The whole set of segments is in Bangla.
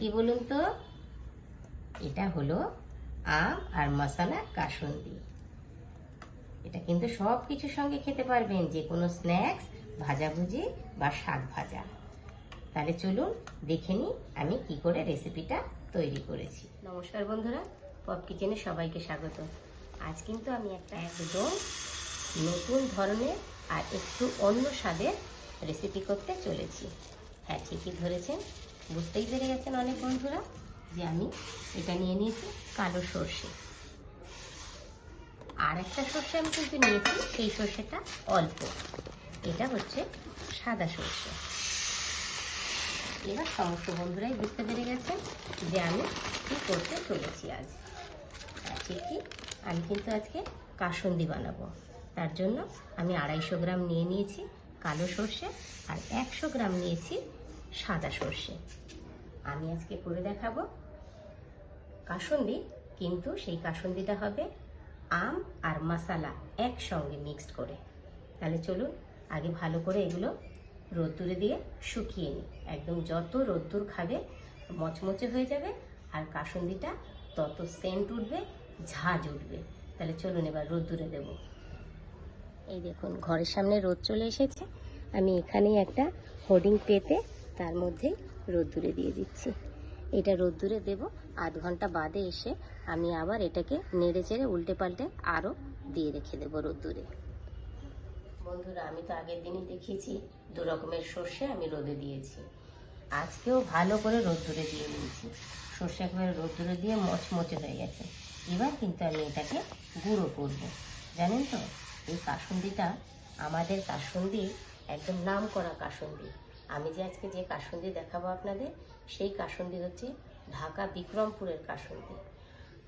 কি বলুন তো? এটা হলো আম আর মশলা কাসুন্দি। এটা কিন্তু সব কিছুর সঙ্গে খেতে পারবেন, যে কোনো স্ন্যাক্স, ভাজাভুজি বা শাক ভাজা। তাহলে চলুন দেখে নিই আমি কি করে রেসিপিটা তৈরি করেছি। নমস্কার বন্ধুরা, পপ কিচেনে সবাইকে স্বাগত। আজ কিন্তু আমি একটা একদম নতুন ধরনের আর একটু অন্য স্বাদের রেসিপি করতে চলেছি। হ্যাঁ ঠিকই ধরেছেন। বুঝতেই পেরে গেছেন অনেক বন্ধুরা যে আমি এটা নিয়ে নিয়েছি কালো সর্ষে। আর একটা সর্ষে আমি কিন্তু নিয়েছি, সেই সর্ষেটা অল্প। এটা হচ্ছে সাদা সর্ষে। এবার সমস্ত বন্ধুরাই বুঝতে পেরে গেছেন যে আমি কি করতে চলেছি আজ। ঠিকই আমি কিন্তু আজকে কাসন্দি বানাবো। তার জন্য আমি আড়াইশো গ্রাম নিয়ে নিয়েছি কালো সর্ষে আর একশো গ্রাম নিয়েছি সাদা সর্ষে। আমি আজকে করে দেখাবো কাসন্দি, কিন্তু সেই কাসন্দিটা হবে আম আর মশালা একসঙ্গে মিক্সড করে। তাহলে চলুন আগে ভালো করে এগুলো রোদ্দুরে দিয়ে শুকিয়ে নিই। একদম যত রোদ্দুর খাবে মচমচে হয়ে যাবে আর কাসন্দিটা তত সেন্ট উঠবে, ঝাঁজ উঠবে। তাহলে চলুন এবার রোদ্দুরে দেব। এই দেখুন, ঘরের সামনে রোদ চলে এসেছে। আমি এখানেই একটা হোর্ডিং পেতে তার মধ্যেই রোদ্দুরে দিয়ে দিচ্ছি। এটা রোদ্দুরে দেব। আধ ঘণ্টা বাদে এসে আমি আবার এটাকে নেড়ে চেড়ে উল্টে পাল্টে আরও দিয়ে রেখে দেবো রোদ্দুরে। বন্ধুরা, আমি তো আগের দিনই দেখিয়েছি, দু রকমের সর্ষে আমি রোদে দিয়েছি। আজকেও ভালো করে রোদ্দুরে দিয়ে নিয়েছি সর্ষে একেবারে রোদ্দুরে দিয়ে মচমচে হয়ে গেছে। এবার কিন্তু আমি এটাকে গুঁড়ো করব। জানেন তো, এই কাসুন্দিটা আমাদের কাসুন্দি, একদম নাম করা কাসুন্দি। আমি যে আজকে যে কাসুন্দি দেখাবো আপনাদের, সেই কাসুন্দি হচ্ছে ঢাকা বিক্রমপুরের কাসুন্দি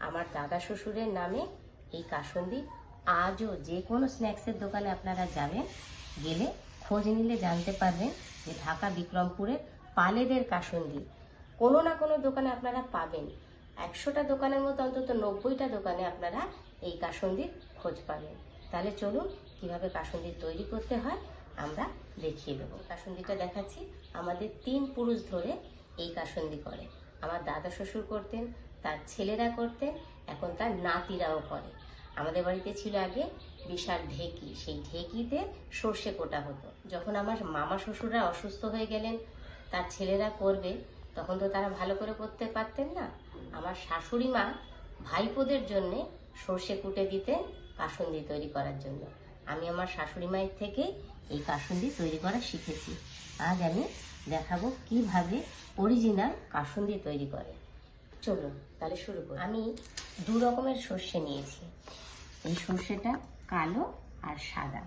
আমার দাদা শ্বশুরের নামে এই কাসুন্দি আজও যে কোনো স্ন্যাক্সের দোকানে আপনারা যাবেন, গেলে খোঁজ নিলে জানতে পারবেন যে ঢাকা বিক্রমপুরের পালেদের কাসুন্দি কোনো না কোনো দোকানে আপনারা পাবেন। একশোটা দোকানের মতো অন্তত নব্বইটা দোকানে আপনারা এই কাসুন্দির খোঁজ পাবেন। তাহলে চলুন কীভাবে কাসুন্দি তৈরি করতে হয় আমরা দেখিয়ে দেবো। কাসন্দিটা দেখাচ্ছি, আমাদের তিন পুরুষ ধরে এই কাসন্দি করে। আমার দাদা শ্বশুর করতেন, তার ছেলেরা করতেন, এখন তার নাতিরাও করে। আমাদের বাড়িতে ছিল আগে বিশাল ঢেকি। সেই ঢেকিতে সর্ষে কোটা হতো। যখন আমার মামা শ্বশুররা অসুস্থ হয়ে গেলেন, তার ছেলেরা করবে, তখন তো তারা ভালো করে করতে পারতেন না। আমার শাশুড়ি মা ভাইপোদের জন্যে সর্ষে কুটে দিতেন কাসন্দি তৈরি করার জন্য। আমি আমার শাশুড়ি মায়ের থেকে এই কাসুন্দি তৈরি করা শিখেছি। আজ আমি দেখাবো কীভাবে অরিজিনাল কাসুন্দি তৈরি করে। চলুন তাহলে শুরু করি। আমি দু রকমের সর্ষে নিয়েছি। এই সর্ষেটা কালো আর সাদা।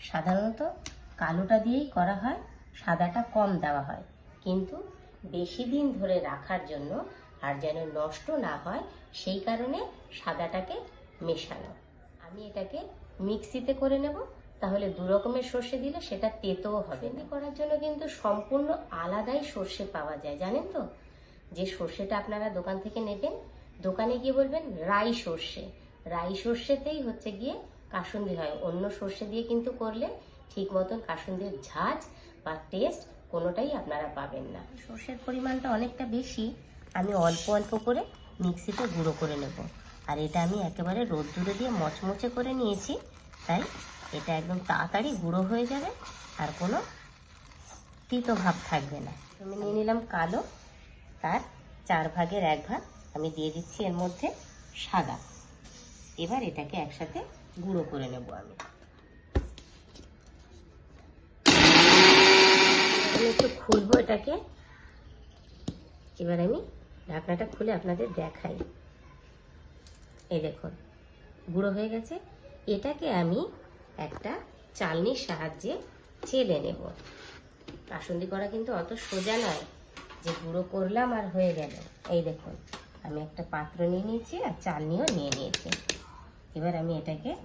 সাধারণত কালোটা দিয়েই করা হয় সাদাটা কম দেওয়া হয়। কিন্তু বেশি দিন ধরে রাখার জন্য আর যেন নষ্ট না হয় সেই কারণে সাদাটাকে মেশানো। আমি এটাকে মিক্সিতে করে নেব। তাহলে দু রকমের সর্ষে দিলে সেটা তেতোও হবে না। করার জন্য কিন্তু সম্পূর্ণ আলাদাই সর্ষে পাওয়া যায় জানেন তো? যে সর্ষেটা আপনারা দোকান থেকে নেবেন দোকানে গিয়ে বলবেন রাই সর্ষে। রাই সর্ষেতেই হচ্ছে গিয়ে কাসুন্দি হয়। অন্য সর্ষে দিয়ে কিন্তু করলে ঠিক মতন কাসুন্দির ঝাঁজ বা টেস্ট কোনোটাই আপনারা পাবেন না। সর্ষের পরিমাণটা অনেকটা বেশি আমি অল্প অল্প করে মিক্সিতে গুঁড়ো করে নেব। আর এটা আমি একেবারে রোদ্দুরে দিয়ে মচমচে করে নিয়েছি তাই এটা একদম তাড়াতাড়ি গুঁড়ো হয়ে যাবে, আর কোনো তিতো ভাব থাকবে না। আমি নিয়ে নিলাম কালো, তার চার ভাগের এক ভাগ। আমি দিয়ে দিচ্ছি এর মধ্যে সাদা। এবার এটাকে একসাথে গুঁড়ো করে নেব আমি। আমি একটু খুলবো এটাকে। এবার আমি ঢাকনাটা খুলে আপনাদের দেখাই। এই দেখুন, গুঁড়ো হয়ে গেছে। এটাকে আমি একটা চালনির সাহায্যে চেলে নেব। কাসুন্দি করা কিন্তু অত সোজা নয় যে গুঁড়ো করলাম আর হয়ে গেল। এই দেখুন, আমি একটা পাত্র নিয়ে নিয়েছি আর চালনিও নিয়ে নিয়েছি। এবার আমি এটাকে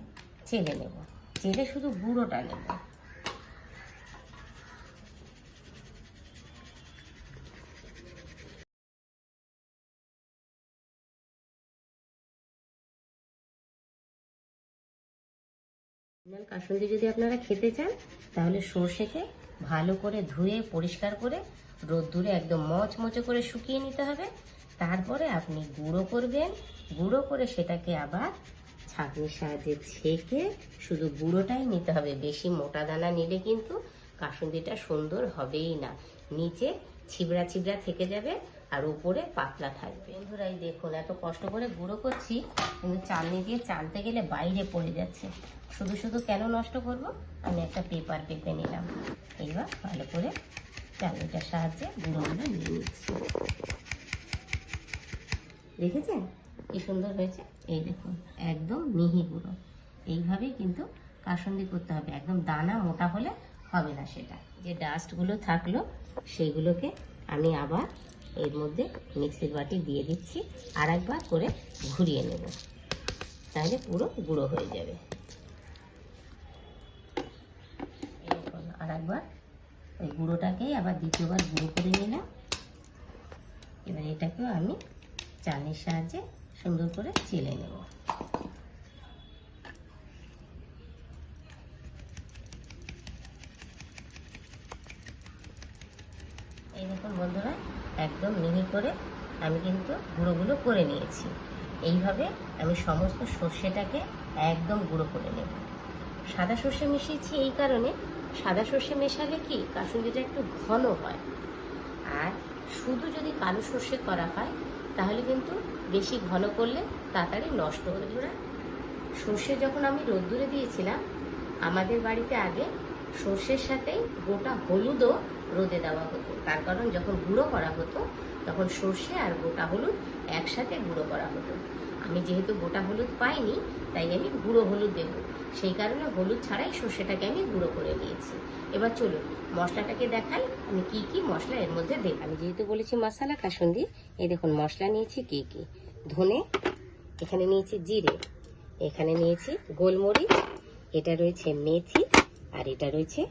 চেলে নেব। চেলে শুধু গুঁড়োটা নেব। অরিজিনাল কাসুন্দি যদি আপনারা খেতে চান, তাহলে সর্ষেকে ভালো করে ধুয়ে, পরিষ্কার করে রোদ্দুরে একদম মচমচে করে শুকিয়ে নিতে হবে। তারপরে আপনি গুঁড়ো করবেন। গুঁড়ো করে সেটাকে আবার ছাঁকনির সাহায্যে ছেঁকে শুধু গুঁড়োটাই নিতে হবে। বেশি মোটা দানা নিলে কিন্তু কাসুন্দিটা সুন্দর হবেই না। নিচে ছিবড়া ছিবড়া থেকে যাবে আর উপরে পাতলা থাকবে। বন্ধুরা, এই দেখুন, এত কষ্ট করে গুঁড়ো করছি, কিন্তু চালনি দিয়ে চালতে গেলে বাইরে পড়ে যাচ্ছে। শুধু শুধু কেন নষ্ট করব? আমি একটা পেপার পেতে নিলাম। এইবার ভালো করে চালনিটার সাহায্যে গুঁড়োগুলো নিয়ে নিচ্ছি। দেখেছেন? কি সুন্দর হয়েছে? এই দেখুন, একদম মিহি গুঁড়ো। এইভাবেই কিন্তু কাসন্দি করতে হবে। একদম দানা মোটা হলে হবে না সেটা। যে ডাস্টগুলো থাকল সেইগুলোকে আমি আবার এর মধ্যে মিক্সির বাটি দিয়ে দিচ্ছি। আর একবার করে ঘুরিয়ে নেব। তাহলে পুরো গুঁড়ো হয়ে যাবে এরকম আর একবার। ওই গুঁড়োটাকেই আবার দ্বিতীয়বার গুঁড়ো করে নিলাম। এবার এটাকেও আমি চালের সাহায্যে সুন্দর করে চেলে নেব। এই বন্ধুরা, একদম মিহি করে আমি কিন্তু গুঁড়োগুলো করে নিয়েছি। এইভাবে আমি সমস্ত সর্ষেটাকে একদম গুঁড়ো করে নেব। সাদা সর্ষে মিশিয়েছি এই কারণে সাদা সর্ষে মেশালে কি কাসুন্দিটা একটু ঘন হয়। আর শুধু যদি কালো সর্ষে করা হয়, তাহলে কিন্তু বেশি ঘন করলে তাড়াতাড়ি নষ্ট হয়ে যাবে। সর্ষে যখন আমি রোদ্দুরে দিয়েছিলাম, আমাদের বাড়িতে আগে সর্ষের সাথে গোটা হলুদও রোদে দেওয়া হতো। তার কারণ যখন গুঁড়ো করা হতো, তখন সর্ষে আর গোটা হলুদ একসাথে গুঁড়ো করা হতো। আমি যেহেতু গোটা হলুদ পাইনি, তাই আমি গুঁড়ো হলুদ দেবো। সেই কারণে হলুদ ছাড়াই সর্ষেটাকে আমি গুঁড়ো করে নিয়েছি। এবার চলুন, মশলাটাকে দেখাই, আমি কি কি মশলা এর মধ্যে দেব। আমি যেহেতু বলেছি মশালা, কাসুন্দি, এই দেখুন মশলা নিয়েছি কি কি। ধনে, এখানে নিয়েছি জিরে, এখানে নিয়েছি গোলমরিচ, এটা রয়েছে মেথি, আর এটা রয়েছে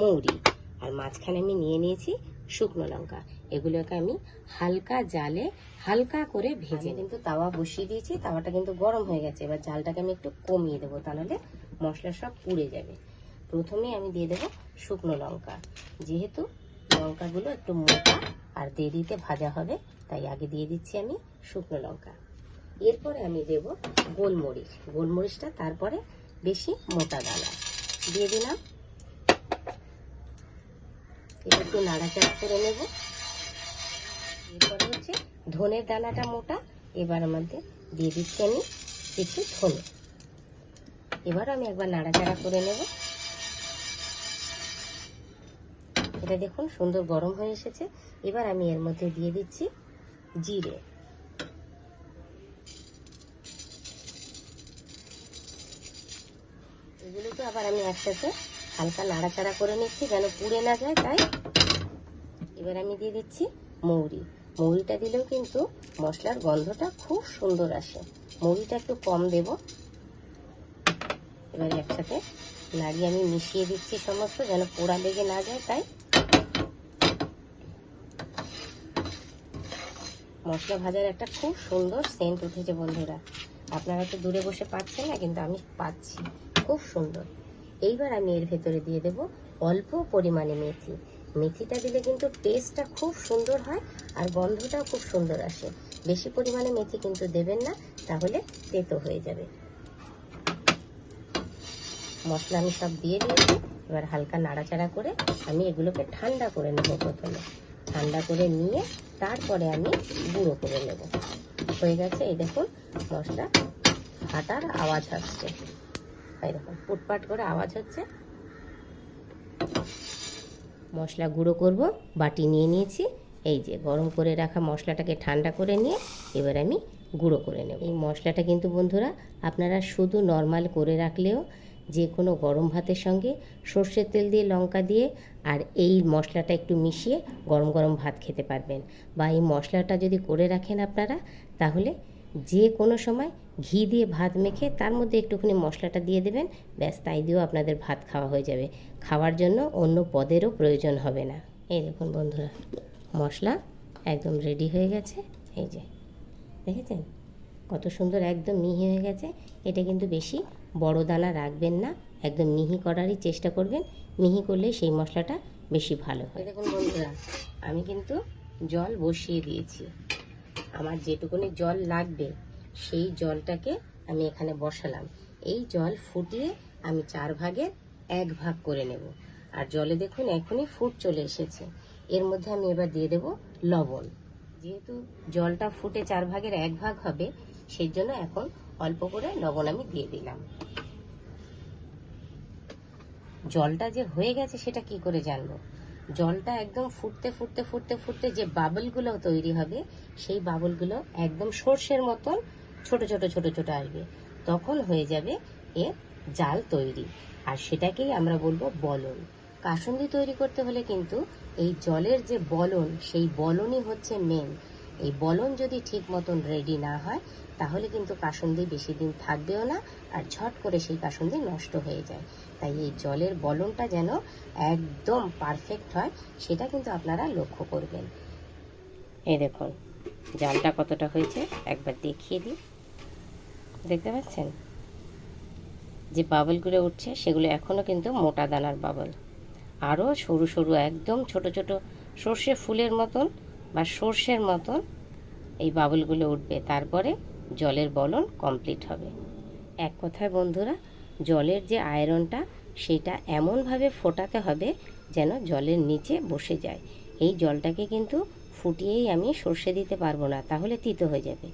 মৌরি। আর মাঝখানে আমি নিয়ে নিয়েছি শুকনো লঙ্কা। এগুলোকে আমি হালকা জালে হালকা করে ভেজে কিন্তু তাওয়া বসিয়ে দিয়েছি তাওয়াটা কিন্তু গরম হয়ে গেছে। এবার জালটাকে আমি একটু কমিয়ে দেবো তাহলে মশলা সব পুড়ে যাবে। প্রথমে আমি দিয়ে দেবো শুকনো লঙ্কা। যেহেতু লঙ্কাগুলো একটু মোটা আর দেরিতে ভাজা হবে তাই আগে দিয়ে দিচ্ছি আমি শুকনো লঙ্কা। এরপরে আমি দেব গোলমরিচ। গোলমরিচটা তারপরে বেশি মোটা দানা। দিয়ে দিলাম। এটা একটু নাড়াচাড়া করে নেব। ধনের দানাটা মোটা, এবার আমাদের দিয়ে দিচ্ছি আমি কিছু ধনে। এবার আমি একবার নাড়াচাড়া করে নেব। এটা দেখুন সুন্দর গরম হয়ে এসেছে। এবার আমি এর মধ্যে দিয়ে দিচ্ছি জিরে। এগুলোকে আবার আমি একসাথে হালকা নাড়াচাড়া করে নিচ্ছি যেন পুড়ে না যায়, তাই? এবার আমি দিয়ে দিচ্ছি মৌরি। মৌরিটা দিলেও কিন্তু মশলার গন্ধটা খুব সুন্দর আসে। মৌরিটা একটু কম দেব। এবার একসাথে নাড়িয়ে আমি মিশিয়ে দিচ্ছি সমস্ত, যেন পোড়া লেগে না যায়, তাই। মশলা ভাজার একটা খুব সুন্দর সেন্ট উঠেছে বন্ধুরা। আপনারা তো দূরে বসে পাচ্ছেন না, কিন্তু আমি পাচ্ছি। খুব সুন্দর। এইবার আমি এর ভেতরে দিয়ে দেব অল্প পরিমাণে মেথি। মেথিটা দিলে কিন্তু টেস্টটা খুব সুন্দর হয় আর গন্ধটাও খুব সুন্দর আসে। বেশি পরিমাণে মেথি কিন্তু দেবেন না, তাহলে তেতো হয়ে যাবে। মশলা আমি সব দিয়ে দিয়েছি, এবার হালকা নাড়াচাড়া করে আমি এগুলোকে ঠান্ডা করে নেব প্রথমে। ঠান্ডা করে নিয়ে তারপরে আমি গুঁড়ো করে নেব। হয়ে গেছে, এই দেখুন, মশলা ফাটার আওয়াজ আসছে। এই দেখুন, ফুটপাট করে আওয়াজ হচ্ছে। মশলা গুঁড়ো করব, বাটি নিয়ে নিয়েছি। এই যে গরম করে রাখা মশলাটাকে ঠান্ডা করে নিয়ে এবার আমি গুঁড়ো করে নেব। এই মশলাটা কিন্তু বন্ধুরা আপনারা শুধু নর্মাল করে রাখলেও যে কোনো গরম ভাতের সঙ্গে সর্ষের তেল দিয়ে, লঙ্কা দিয়ে আর এই মশলাটা একটু মিশিয়ে গরম গরম ভাত খেতে পারবেন। বা এই মশলাটা যদি করে রাখেন আপনারা, তাহলে যে কোনো সময় ঘি দিয়ে ভাত মেখে তার মধ্যে একটুখানি মশলাটা দিয়ে দেবেন। ব্যাস, তাই দিয়েও আপনাদের ভাত খাওয়া হয়ে যাবে। খাওয়ার জন্য অন্য পদেরও প্রয়োজন হবে না। এই দেখুন বন্ধুরা, মশলা একদম রেডি হয়ে গেছে। এই যে, দেখেছেন? কত সুন্দর একদম মিহি হয়ে গেছে। এটা কিন্তু বেশি বড় দানা রাখবেন না, একদম মিহি করারই চেষ্টা করবেন। মিহি করলে সেই মশলাটা বেশি ভালো হয়। দেখুন বন্ধুরা, আমি কিন্তু জল বসিয়ে দিয়েছি। আমার যেটুকুনি জল লাগবে সেই জলটাকে আমি এখানে বসালাম। এই জল ফুটিয়ে আমি চার ভাগের এক ভাগ করে নেব। আর জলে দেখুন এখনই ফুট চলে এসেছে। এর মধ্যে আমি এবার দিয়ে দেব লবণ। যেহেতু জলটা ফুটে চার ভাগের এক ভাগ হবে, সেই জন্য এখন অল্প করে লবণ আমি দিয়ে দিলাম। জলটা যে হয়ে গেছে সেটা কি করে জানব? জলটা একদম ফুটতে ফুটতে ফুটতে ফুটতে যে বাবলগুলো তৈরি হবে, সেই বাবলগুলো একদম সর্ষের মতন ছোট ছোট ছোট ছোট আসবে তখন হয়ে যাবে এর জাল তৈরি। আর সেটাকেই আমরা বলব বলন। কাসুন্দি তৈরি করতে হলে কিন্তু এই জলের যে বলন, সেই বলনই হচ্ছে মেন এই বলন যদি ঠিক মতন রেডি না হয়, তাহলে কিন্তু কাসুন্দি বেশি দিন থাকবেও না আর ঝট করে সেই কাসুন্দি নষ্ট হয়ে যায়। তাই এই জলের বলনটা যেন একদম পারফেক্ট হয়, সেটা কিন্তু আপনারা লক্ষ্য করবেন। এই দেখুন, জালটা কতটা হয়েছে? একবার দেখিয়ে দিই। দেখতে পাচ্ছেন? যে বাবলগুলো উঠছে, সেগুলো এখনও কিন্তু মোটা দানার বাবল। আরও সরু সরু, একদম ছোট ছোট সর্ষে ফুলের মতন বা সর্ষের মতন এই বাবলগুলো উঠবে। তারপরে জলের বলন কমপ্লিট হবে। এক কথায় বন্ধুরা, জলের যে আয়রনটা, সেটা এমনভাবে ফোটাতে হবে যেন জলের নিচে বসে যায়। এই জলটাকে কিন্তু ফুটিয়েই আমি সর্ষে দিতে পারব না, তাহলে তিতো হয়ে যাবে।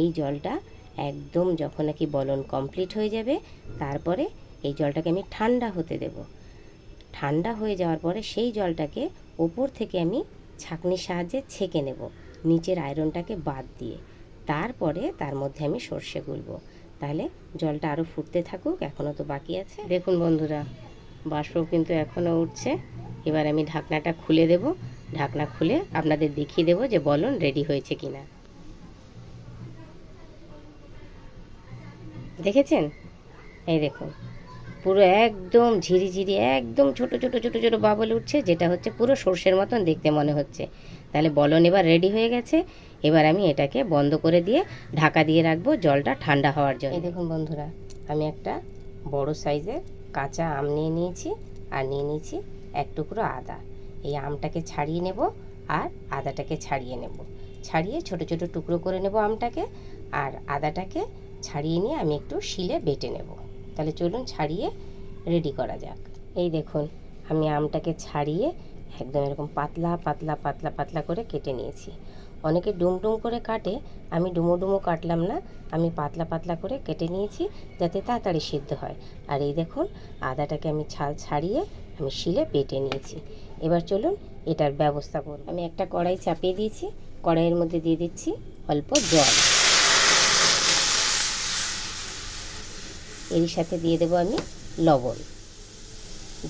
এই জলটা একদম যখন নাকি বলন কমপ্লিট হয়ে যাবে, তারপরে এই জলটাকে আমি ঠান্ডা হতে দেব। ঠান্ডা হয়ে যাওয়ার পরে সেই জলটাকে ওপর থেকে আমি ছাঁকনির সাহায্যে ছেঁকে নেব, নিচের আয়রনটাকে বাদ দিয়ে। তারপরে তার মধ্যে আমি সর্ষে গুলবো। তাহলে জলটা আরও ফুটতে থাকুক এখনও তো বাকি আছে। দেখুন বন্ধুরা, বাষ্প কিন্তু এখনও উঠছে। এবার আমি ঢাকনাটা খুলে দেব। ঢাকনা খুলে আপনাদের দেখিয়ে দেবো যে বলুন রেডি হয়েছে কিনা। দেখেছেন? এই দেখুন, পুরো একদম ঝিরিঝিরি, একদম ছোট ছোট ছোট ছোট বাবল উঠছে, যেটা হচ্ছে পুরো সর্ষের মতন দেখতে মনে হচ্ছে। তাহলে বলন এবার রেডি হয়ে গেছে, এবার আমি এটাকে বন্ধ করে দিয়ে ঢাকা দিয়ে রাখব জলটা ঠান্ডা হওয়ার জন্য। এই দেখুন বন্ধুরা, আমি একটা বড় সাইজের কাঁচা আম নিয়ে নিয়েছি, আর নিয়ে নিয়েছি এক টুকরো আদা। এই আমটাকে ছাড়িয়ে নেব, আর আদাটাকে ছাড়িয়ে নেব। ছাড়িয়ে ছোট ছোট টুকরো করে নেব আমটাকে, আর আদাটাকে ছাড়িয়ে নিয়ে আমি একটু শিলে বেটে নেব। তাহলে চলুন ছাড়িয়ে রেডি করা যাক। এই দেখুন, আমি আমটাকে ছাড়িয়ে একদম এরকম পাতলা পাতলা পাতলা পাতলা করে কেটে নিয়েছি। অনেকে ডুম ডুম করে কাটে, আমি ডুমো ডুমো কাটলাম না, আমি পাতলা পাতলা করে কেটে নিয়েছি যাতে তাড়াতাড়ি সিদ্ধ হয়। আর এই দেখুন, আদাটাকে আমি ছাল ছাড়িয়ে আমি শিলে বেটে নিয়েছি। এবার চলুন এটার ব্যবস্থা করব আমি একটা কড়াই চাপিয়ে দিয়েছি, কড়াইয়ের মধ্যে দিয়ে দিচ্ছি অল্প জল। এর সাথে দিয়ে দেবো আমি লবণ।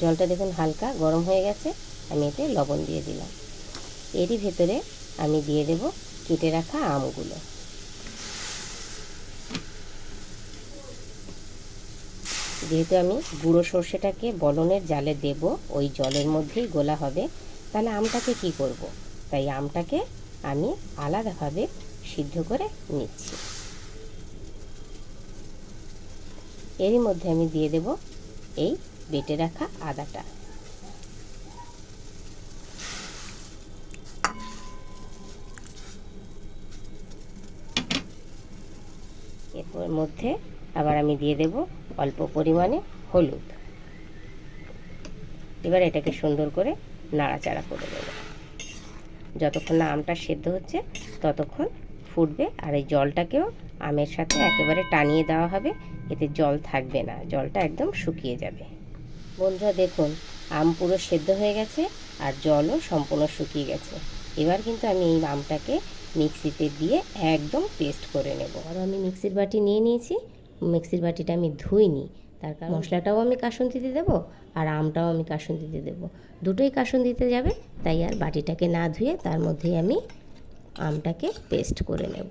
জলটা দেখুন হালকা গরম হয়ে গেছে, আমি এতে লবণ দিয়ে দিলাম। এরই ভেতরে আমি দিয়ে দেব কেটে রাখা আমগুলো। যেহেতু আমি গুঁড়ো সর্ষেটাকে বলনের জালে দেব, ওই জলের মধ্যেই গোলা হবে, তাহলে আমটাকে কি করব। তাই আমটাকে আমি আলাদাভাবে সিদ্ধ করে নিচ্ছি। এরই মধ্যে আমি দিয়ে দেব এই বেটে রাখা আদাটা। এরপর মধ্যে আবার আমি দিয়ে দেব অল্প পরিমাণে হলুদ। এবার এটাকে সুন্দর করে নাড়াচাড়া করে দেব যতক্ষণ না আমটা সেদ্ধ হচ্ছে, ততক্ষণ ফুটবে আর এই জলটাকেও আমের সাথে একেবারে টানিয়ে দেওয়া হবে। এতে জল থাকবে না, জলটা একদম শুকিয়ে যাবে। বন্ধুরা, দেখুন, আম পুরো সেদ্ধ হয়ে গেছে আর জলও সম্পূর্ণ শুকিয়ে গেছে। এবার কিন্তু আমি এই আমটাকে মিক্সিতে দিয়ে একদম পেস্ট করে নেব। আর আমি মিক্সির বাটি নিয়ে নিয়েছি। মিক্সির বাটিটা আমি ধুইনি। তার কারণ মশলাটাও আমি কাসুন্দিতে দেবো আর আমটাও আমি কাসুন্দিতে দেবো। দুটোই কাসুন্দিতে যাবে, তাই আর বাটিটাকে না ধুয়ে তার মধ্যেই আমি আমটাকে পেস্ট করে নেব।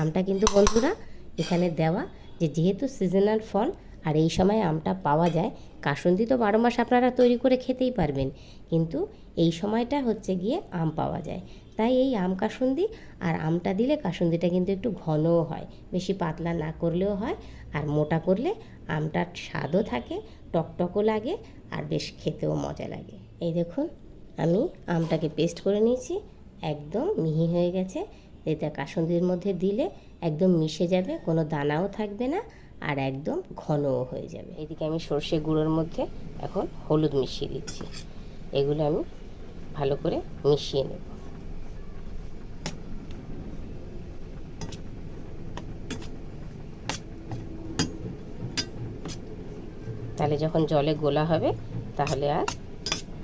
আমটা কিন্তু বন্ধুরা এখানে দেওয়া যে যেহেতু সিজনাল ফল, আর এই সময় আমটা পাওয়া যায়, কাসুন্দি তো বারো মাস আপনারা তৈরি করে খেতেই পারবেন, কিন্তু এই সময়টা হচ্ছে গিয়ে আম পাওয়া যায়। তাই এই আম কাসুন্দি আর আমটা দিলে কাসুন্দিটা কিন্তু একটু ঘনও হয়, বেশি পাতলা না করলেও হয়, আর মোটা করলে আমটার স্বাদও থাকে, টকটকও লাগে, আর বেশ খেতেও মজা লাগে। এই দেখুন, আমি আমটাকে পেস্ট করে নিয়েছি, একদম মিহি হয়ে গেছে এটা কাসুন্দির মধ্যে দিলে একদম মিশে যাবে, কোনো দানাও থাকবে না আর একদম ঘনও হয়ে যাবে। এদিকে আমি সর্ষে গুঁড়োর মধ্যে এখন হলুদ মিশিয়ে দিচ্ছি। এগুলো আমি ভালো করে মিশিয়ে নেব। তাহলে যখন জলে গোলা হবে, তাহলে আর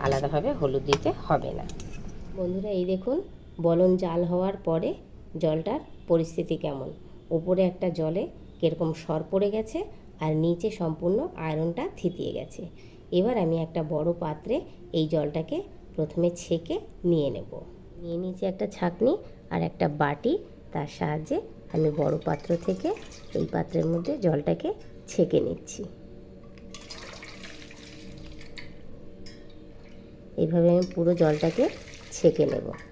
আলাদাভাবে হলুদ দিতে হবে না। বন্ধুরা, এই দেখুন, বলন জাল হওয়ার পরে জলটার পরিস্থিতি কেমন? উপরে একটা জলে কীরকম সর পড়ে গেছে আর নিচে সম্পূর্ণ আয়রনটা থিতিয়ে গেছে। এবার আমি একটা বড় পাত্রে এই জলটাকে প্রথমে ছেঁকে নিয়ে নেব। নিয়ে নিচে একটা ছাঁকনি আর একটা বাটি, তার সাহায্যে আমি বড় পাত্র থেকে এই পাত্রের মধ্যে জলটাকে ছেঁকে নিচ্ছি। এইভাবে আমি পুরো জলটাকে ছেঁকে নেব।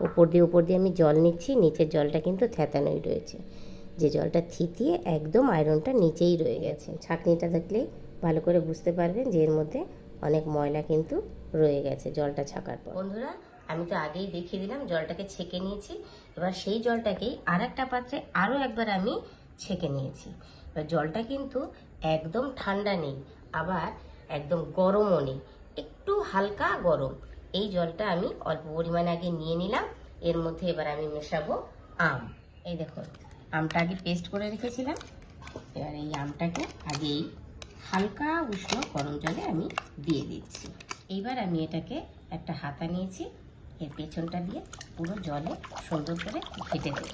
উপর দিয়ে উপর দিয়ে আমি জল নিচ্ছি, নিচের জলটা কিন্তু থ্যাতানোই রয়েছে। যে জলটা থিতিয়ে একদম আয়রনটা নিচেই রয়ে গেছে। ছাঁকনিটা দেখলেই ভালো করে বুঝতে পারবেন যে এর মধ্যে অনেক ময়লা কিন্তু রয়ে গেছে জলটা ছাকার পর। বন্ধুরা, আমি তো আগেই দেখিয়ে দিলাম, জলটাকে ছেঁকে নিয়েছি। এবার সেই জলটাকেই আর একটা পাত্রে আরও একবার আমি ছেঁকে নিয়েছি। এবার জলটা কিন্তু একদম ঠান্ডা নেই, আবার একদম গরমও নেই, একটু হালকা গরম। এই জলটা আমি অল্প পরিমাণে আগে নিয়ে নিলাম। এর মধ্যে এবার আমি মেশাবো আম। এই দেখুন আমটা আগে পেস্ট করে রেখেছিলাম। এবার এই আমটাকে আগেই হালকা উষ্ণ গরম জলে আমি দিয়ে দিচ্ছি। এইবার আমি এটাকে একটা হাতা নিয়েছি, এর পেছনটা দিয়ে পুরো জলে সুন্দর করে ঘেটে দেব।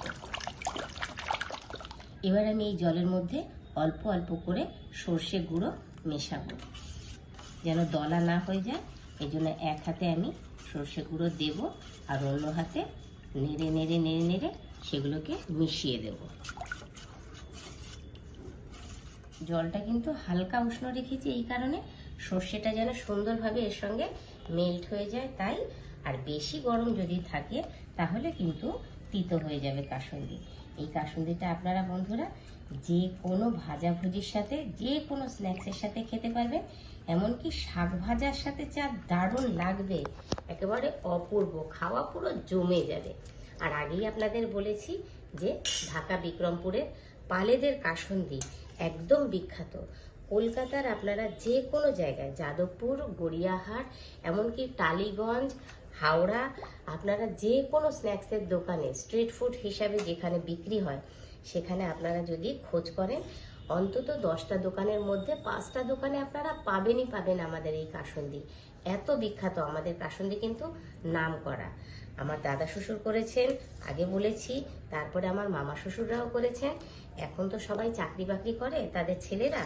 এবার আমি এই জলের মধ্যে অল্প অল্প করে সর্ষে গুঁড়ো মেশাবো, যেন দলা না হয়ে যায়। এই জন্য এক হাতে আমি সর্ষে গুঁড়ো দেব আর অন্য হাতে নেড়ে নেড়ে নেড়ে নেড়ে সেগুলোকে মিশিয়ে দেব। জলটা কিন্তু হালকা উষ্ণ রেখেছি এই কারণে সর্ষেটা যেন সুন্দরভাবে এর সঙ্গে মেল্ট হয়ে যায় তাই, আর বেশি গরম যদি থাকে তাহলে কিন্তু তিতো হয়ে যাবে কাসুন্দি এই কাসুন্দিটা আপনারা বন্ধুরা যে কোনো ভাজাভুজির সাথে, যে কোনো স্ন্যাক্সের সাথে খেতে পারবেন। এমনকি শাক ভাজার সাথে যা দারুণ লাগবে, একেবারে অপূর্ব। খাওয়া পুরো জমে যাবে। আর আগেই আপনাদের বলেছি যে ঢাকা বিক্রমপুরের পালেদের কাসন্দি একদম বিখ্যাত। কলকাতার আপনারা যে কোনো জায়গায়, যাদবপুর, গড়িয়াহাট, এমনকি টালিগঞ্জ, হাওড়া, আপনারা যে কোনো স্ন্যাক্সের দোকানে, স্ট্রিট ফুড হিসাবে যেখানে বিক্রি হয়, সেখানে আপনারা যদি খোঁজ করেন অন্তত দশটা দোকানের মধ্যে পাঁচটা দোকানে আপনারা পাবেনই পাবেন আমাদের এই কাসন্দি। এত বিখ্যাত আমাদের কাসন্দি কিন্তু নাম করা আমার দাদা শ্বশুর করেছেন, আগে বলেছি, তারপরে আমার মামা শ্বশুররাও করেছেন। এখন তো সবাই চাকরি বাকরি করে, তাদের ছেলেরা।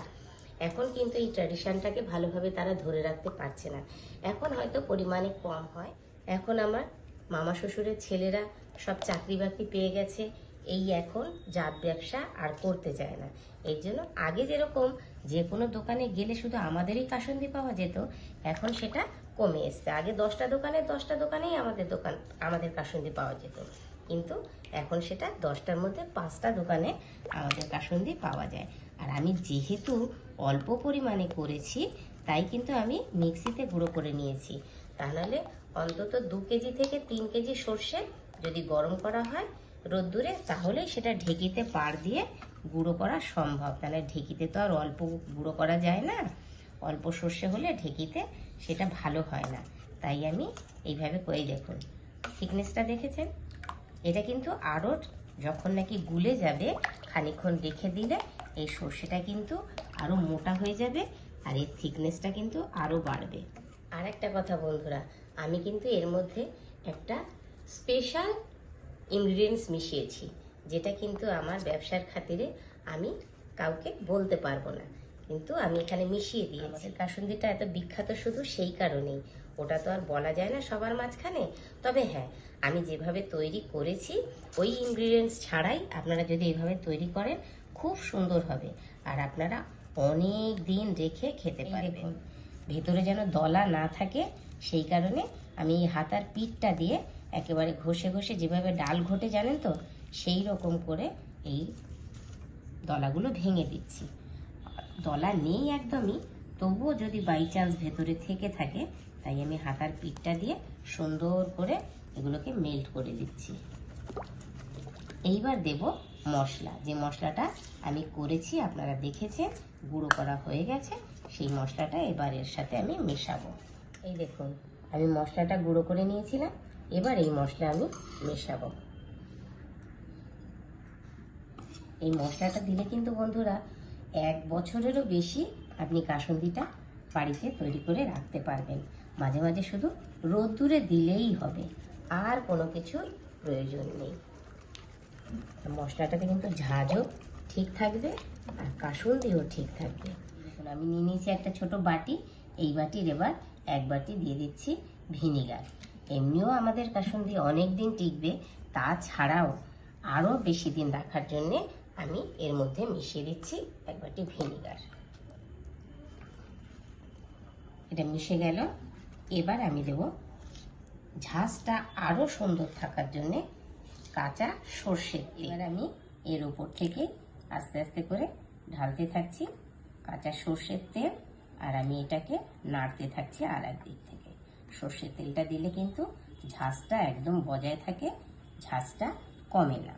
এখন কিন্তু এই ট্র্যাডিশনটাকে ভালোভাবে তারা ধরে রাখতে পারছে না। এখন হয়তো পরিমাণে কম হয়। এখন আমার মামা শ্বশুরের ছেলেরা সব চাকরি বাকরি পেয়ে গেছে। এই এখন জাত ব্যবসা আর করতে চায় না। এই জন্য আগে যেরকম যে কোনো দোকানে গেলে শুধু আমাদেরই কাসন্দি পাওয়া যেত, এখন সেটা কমে এসছে। আগে দশটা দোকানে দশটা দোকানেই আমাদের দোকান, আমাদের কাসন্দি পাওয়া যেত। কিন্তু এখন সেটা দশটার মধ্যে পাঁচটা দোকানে আমাদের কাসন্দি পাওয়া যায়। আর আমি যেহেতু অল্প পরিমাণে করেছি, তাই কিন্তু আমি মিক্সিতে গুঁড়ো করে নিয়েছি। তাহলে অন্তত দু কেজি থেকে তিন কেজি সর্ষে যদি গরম করা হয় রোদ্দুরে, তাহলেই সেটা ঢেকিতে পার দিয়ে গুঁড়ো করা সম্ভব। তাহলে ঢেকিতে তো আর অল্প গুঁড়ো করা যায় না। অল্প সর্ষে হলে ঢেকিতে সেটা ভালো হয় না। তাই আমি এইভাবে করে দেখুন। থিকনেসটা দেখেছেন? এটা কিন্তু আরও যখন নাকি গুলে যাবে, খানিকক্ষণ রেখে দিলে এই সর্ষেটা কিন্তু আরও মোটা হয়ে যাবে আর এর থিকনেসটা কিন্তু আরও বাড়বে। আর একটা কথা বন্ধুরা, আমি কিন্তু এর মধ্যে একটা স্পেশাল ইনগ্রিডিয়েন্টস মিশিয়েছি যেটা কিন্তু আমার ব্যবসার খাতিরে আমি কাউকে বলতে পারব না। কিন্তু আমি এখানে মিশিয়ে দিয়েছি। কাসুন্দিটা এত বিখ্যাত শুধু সেই কারণেই। ওটা তো আর বলা যায় না সবার মাঝখানে। তবে হ্যাঁ আমি যেভাবে তৈরি করেছি ওই ইনগ্রিডিয়েন্টস ছাড়াই আপনারা যদি এইভাবে তৈরি করেন খুব সুন্দর হবে। আর আপনারা অনেক দিন রেখে খেতে পারবেন। ভেতরে যেন দলা না থাকে সেই কারণে আমি এই হাতার পিঠটা দিয়ে একেবারে ঘষে ঘষে যেভাবে ডাল ঘটে জানেন তো, সেই রকম করে এই দলাগুলো ভেঙে দিচ্ছি। দলা নেই একদমই, তবুও যদি বাই চান্স ভেতরে থেকে থাকে, তাই আমি হাতার পিঠটা দিয়ে সুন্দর করে এগুলোকে মেল্ট করে দিচ্ছি। এইবার দেব মশলা। যে মশলাটা আমি করেছি, আপনারা দেখেছেন, গুঁড়ো করা হয়ে গেছে, সেই মশলাটা এবার এর সাথে আমি মেশাবো। এই দেখুন, আমি মশলাটা গুঁড়ো করে নিয়েছিলাম। এবার এই মশলা আমি মেশাবো। এই মশলাটা দিলে কিন্তু বন্ধুরা এক বছরেরও বেশি আপনি কাসন্দিটা বাড়িতে তৈরি করে রাখতে পারবেন। মাঝে মাঝে শুধু রোদ্দুরে দিলেই হবে, আর কোনো কিছুর প্রয়োজন নেই। মশলাটাতে কিন্তু ঝাঁঝও ঠিক থাকবে আর কাসুন্দিও ঠিক থাকবে। আমি নিয়ে নিয়েছি একটা ছোট বাটি, এই বাটির এবার এক বাটি দিয়ে দিচ্ছি ভিনিগার। এমনিও আমাদের কাসুন্দি অনেক দিন টিকবে, তাছাড়াও আরও বেশি দিন রাখার জন্যে আমি এর মধ্যে মিশিয়ে দিচ্ছি এক বাটি ভিনিগার। এটা মিশে গেল। এবার আমি দেব ঝাঁসটা আরও সুন্দর থাকার জন্যে কাঁচা সর্ষে এবার আমি এর উপর থেকে আস্তে আস্তে করে ঢালতে থাকছি কাঁচা সর্ষের তেল, আর আমি এটাকে নাড়তে থাকছি আর এক দিক থেকে সর্ষের তেলটা দিলে কিন্তু ঝাঁসটা একদম বজায় থাকে ঝাঁসটা কমে না।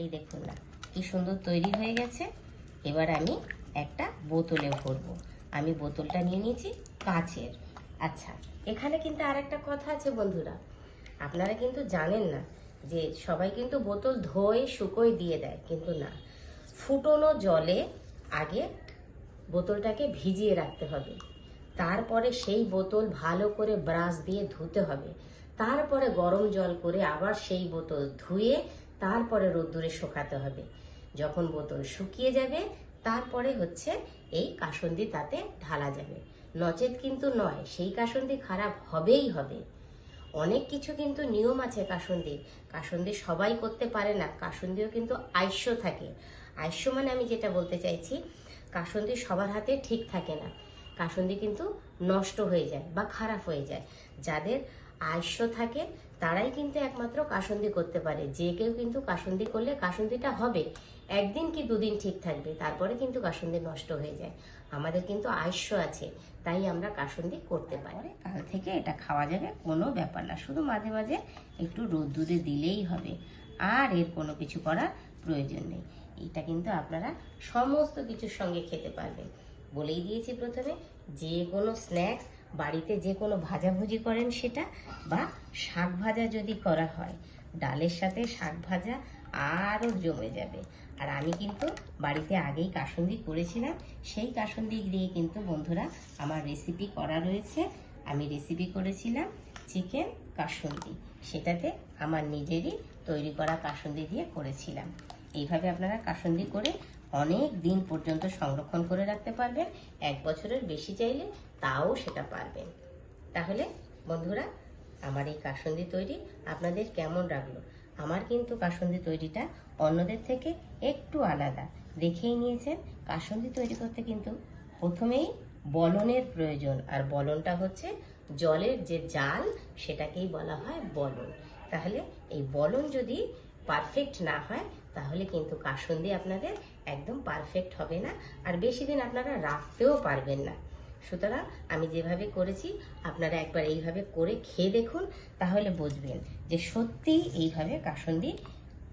এই দেখুন না, কি সুন্দর তৈরি হয়ে গেছে। এবার আমি একটা বোতলে ভরবো আমি বোতলটা নিয়ে নিয়েছি কাচের। আচ্ছা এখানে কিন্তু আর একটা কথা আছে বন্ধুরা। আপনারা কিন্তু জানেন না যে সবাই কিন্তু বোতল ধোয়, শুকোয়, দিয়ে দেয়, কিন্তু না। ফুটনো জলে আগে বোতলটাকে ভিজিয়ে রাখতে হবে। তারপরে সেই বোতল ভালো করে ব্রাশ দিয়ে ধুতে হবে। তারপরে গরম জল করে আবার সেই বোতল ধুয়ে তারপরে রোদ্দুরে শুকাতে হবে। যখন বোতল শুকিয়ে যাবে, তারপরে হচ্ছে এই কাসন্দি তাতে ঢালা যাবে। নচেত কিন্তু নয়, সেই কাসন্দি খারাপ হবেই হবে। অনেক কিছু কিন্তু নিয়ম আছে কাসন্দির। কাসন্দি সবাই করতে পারে না, কাসন্দিও কিন্তু আইস্য থাকে। আইস্য মানে আমি যেটা বলতে চাইছি, কাসন্দি সবার হাতে ঠিক থাকে না। কাসন্দি কিন্তু নষ্ট হয়ে যায় বা খারাপ হয়ে যায়। যাদের আয়স্য থাকে, তারাই কিন্তু একমাত্র কাসন্দি করতে পারে। যে কেউ কিন্তু কাসন্দি করলে কাসন্দিটা হবে। একদিন কি দুদিন ঠিক থাকবে, তারপরে কিন্তু কাসন্দি নষ্ট হয়ে যায়। আমাদের কিন্তু আয়স্য আছে, তাই আমরা কাসন্দি করতে পারি। কাল থেকে এটা খাওয়া যাবে, কোনো ব্যাপার না। শুধু মাঝে মাঝে একটু রোদ্দুরে দিলেই হবে। আর এর কোনো কিছু করার প্রয়োজন নেই। এটা কিন্তু আপনারা সমস্ত কিছুর সঙ্গে খেতে পারবেন। বলেই দিয়েছি প্রথমে, যে কোনো স্ন্যাক্স বাড়িতে যে কোনো ভাজাভুজি করেন সেটা, বা শাক ভাজা যদি করা হয়, ডালের সাথে শাক ভাজা আরও জমে যাবে। আর আমি কিন্তু বাড়িতে আগেই কাসন্দি করেছিলাম, সেই কাসন্দি দিয়ে কিন্তু বন্ধুরা আমার রেসিপি করা রয়েছে। আমি রেসিপি করেছিলাম চিকেন কাসন্দি। সেটাতে আমার নিজেরই তৈরি করা কাসন্দি দিয়ে করেছিলাম। এইভাবে আপনারা কাসন্দি করে অনেক দিন পর্যন্ত সংরক্ষণ করে রাখতে পারবেন। এক বছরের বেশি চাইলে তাও সেটা পারবেন। তাহলে, বন্ধুরা, আমার এই কাসন্দি তৈরি আপনাদের কেমন লাগল? আমার কিন্তু কাসন্দি তৈরিটা অন্যদের থেকে একটু আলাদা। দেখেই নিয়েছেন, কাসন্দি তৈরি করতে কিন্তু প্রথমেই বলনের প্রয়োজন। আর বলনটা হচ্ছে জলের যে জাল, সেটাকেই বলা হয় বলন। তাহলে এই বলন যদি পারফেক্ট না হয়, তাহলে কিন্তু কাসন্দি আপনাদের একদম পারফেক্ট হবে না, আর বেশি দিন আপনারা রাখতেও পারবেন না। সুতরাং আমি যেভাবে করেছি, আপনারা একবার এইভাবে করে খেয়ে দেখুন, তাহলে বুঝবেন যে সত্যি এইভাবে কাসন্দি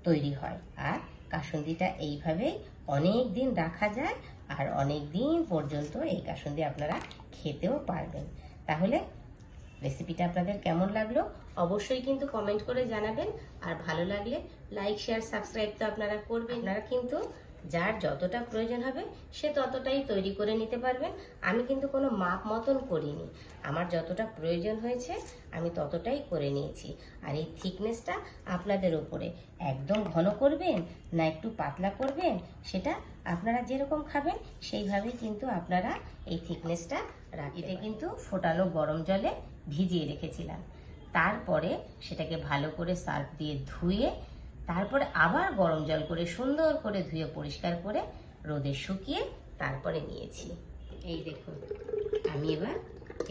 তৈরি হয়। আর কাসন্দিটা এইভাবেই অনেক দিন রাখা যায়, আর অনেক দিন পর্যন্ত এই কাসন্দি আপনারা খেতেও পারবেন। তাহলে রেসিপিটা আপনাদের কেমন লাগল? অবশ্যই কিন্তু কমেন্ট করে জানাবেন, আর ভালো লাগলে লাইক শেয়ার সাবস্ক্রাইব তো আপনারা করবেন আপনারা কিন্তু যার যতটা প্রয়োজন হবে সে ততটাই তৈরি করে নিতে পারবেন আমি কিন্তু কোনো মাপ মতন করিনি। আমার যতটা প্রয়োজন হয়েছে আমি ততটাই করে নিয়েছি। আর এই থিকনেসটা আপনাদের ওপরে একদম ঘন করবেন না একটু পাতলা করবেন সেটা আপনারা যেরকম খাবেন সেইভাবেই কিন্তু আপনারা এই থিকনেসটা রাখিতে কিন্তু ফোটানো গরম জলে ভিজিয়ে রেখেছিলাম। তারপরে সেটাকে ভালো করে সার্ফ দিয়ে ধুয়ে তারপরে আবার গরম জল করে সুন্দর করে ধুয়ে পরিষ্কার করে রোদে শুকিয়ে তারপরে নিয়েছি। এই দেখুন, আমি এবার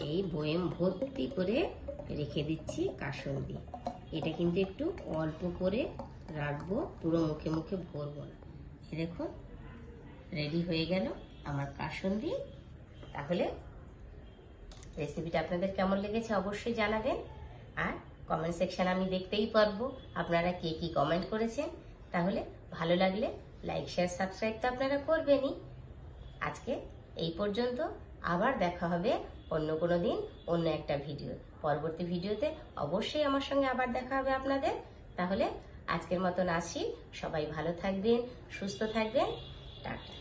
এই বয়েম ভর্তি করে রেখে দিচ্ছি কাসন্দি। এটা কিন্তু একটু অল্প করে রাখব, পুরো মুখে মুখে ভরবো না। দেখুন, রেডি হয়ে গেল আমার কাসুন্দি। তাহলে রেসিপিটা আপনাদের কেমন লেগেছে অবশ্যই জানাবেন। আর কমেন্ট সেকশন আমি দেখতেই পারব। আপনারা কে কি কমেন্ট করেছেন? তাহলে ভালো লাগলে লাইক শেয়ার সাবস্ক্রাইব তো আপনারা করবেনই। আজকে এই পর্যন্ত। আবার দেখা হবে অন্য কোনো দিন, অন্য একটা ভিডিও পরবর্তী ভিডিওতে অবশ্যই আমার সঙ্গে আবার দেখা হবে আপনাদের। তাহলে আজকের মতন আসি। সবাই ভালো থাকবেন, সুস্থ থাকবেন। টাটা।